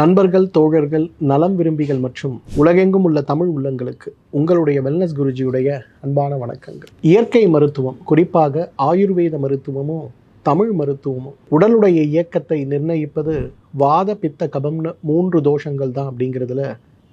நண்பர்கள் தோழர்கள் நலம் விரும்பிகள் மற்றும் உலகெங்கும் உள்ள தமிழ் உள்ளங்களுக்கு உங்களுடைய வெல்னஸ் குருஜியுடைய அன்பான வணக்கங்கள். இயற்கை மருத்துவம் குறிப்பாக ஆயுர்வேத மருத்துவமும் தமிழ் மருத்துவமும் உடலுடைய இயக்கத்தை நிர்ணயிப்பது வாத பித்த கபம்னு மூன்று தோஷங்கள் தான் அப்படிங்கிறதுல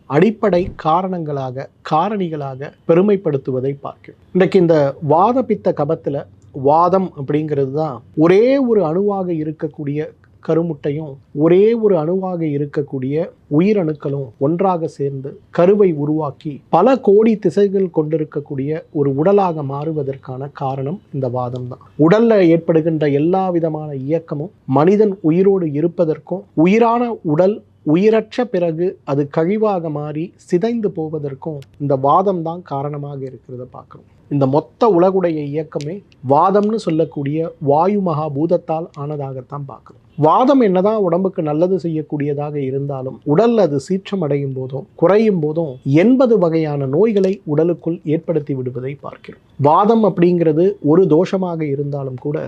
அடிப்படை காரணங்களாக காரணிகளாக பெருமைப்படுத்துவதை பார்க்கிறோம். இன்றைக்கு இந்த வாத பித்த கபத்தில் வாதம் அப்படிங்கிறது தான் ஒரே ஒரு அணுவாக இருக்கக்கூடிய கருமுட்டையும் ஒரே ஒரு அணுவாக இருக்கக்கூடிய உயிரணுக்களும் ஒன்றாக சேர்ந்து கருவை உருவாக்கி பல கோடி திசைகள் கொண்டிருக்கக்கூடிய ஒரு உடலாக மாறுவதற்கான காரணம் இந்த வாதம் தான் உடல்ல ஏற்படுகின்ற எல்லா விதமான இயக்கமும் மனிதன் உயிரோடு இருப்பதற்கும் உயிரான உடல் உயிரற்ற பிறகு அது கழிவாக மாறி சிதைந்து போவதற்கும் இந்த வாதம் தான் காரணமாக இருக்கிறத பார்க்குறோம். இந்த மொத்த உலகுடைய இயக்கமே வாதம்னு சொல்லக்கூடிய வாயு மகா பூதத்தால் ஆனதாகத்தான் பார்க்குறோம். வாதம் என்னதான் உடம்புக்கு நல்லது செய்யக்கூடியதாக இருந்தாலும் உடல் அது சீற்றம் அடையும் போதும் குறையும் போதும் எண்பது வகையான நோய்களை உடலுக்குள் ஏற்படுத்தி விடுவதை பார்க்கிறோம். வாதம் அப்படிங்கிறது ஒரு தோஷமாக இருந்தாலும் கூட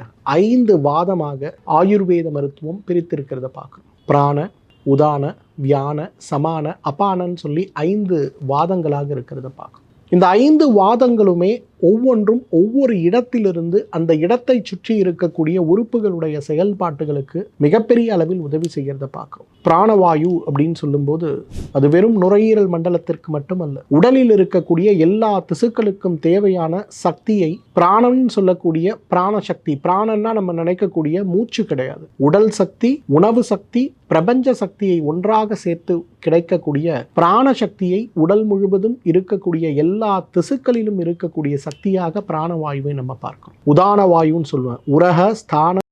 ஐந்து வாதமாக ஆயுர்வேத மருத்துவம் பிரித்திருக்கிறத பார்க்கிறோம். பிராண உதான வியான சமான அபானன்னு சொல்லி ஐந்து வாதங்களாக இருக்கிறத பார்க்கும் இந்த ஐந்து வாதங்களுமே ஒவ்வொன்றும் ஒவ்வொரு இடத்திலிருந்து அந்த இடத்தை சுற்றி இருக்கக்கூடிய உறுப்புகளுடைய செயல்பாட்டுகளுக்கு மிகப்பெரிய அளவில் உதவி செய்கிறத பார்க்குறோம். பிராணவாயு அப்படின்னு சொல்லும்போது அது வெறும் நுரையீரல் மண்டலத்திற்கு மட்டுமல்ல உடலில் இருக்கக்கூடிய எல்லா திசுக்களுக்கும் தேவையான சக்தியை பிராணம்னு சொல்லக்கூடிய பிராண சக்தி பிராணன்னா நம்ம நினைக்கக்கூடிய மூச்சு கிடையாது. உடல் சக்தி உணவு சக்தி பிரபஞ்ச சக்தியை ஒன்றாக சேர்த்து கிடைக்கக்கூடிய பிராண சக்தியை உடல் முழுவதும் இருக்கக்கூடிய எல்லா திசுக்களிலும் இருக்கக்கூடிய சக்தியாக பிராணவாயுவை நம்ம பார்க்கிறோம். உதான வாயுன்னு சொல்லுவேன். உரக ஸ்தான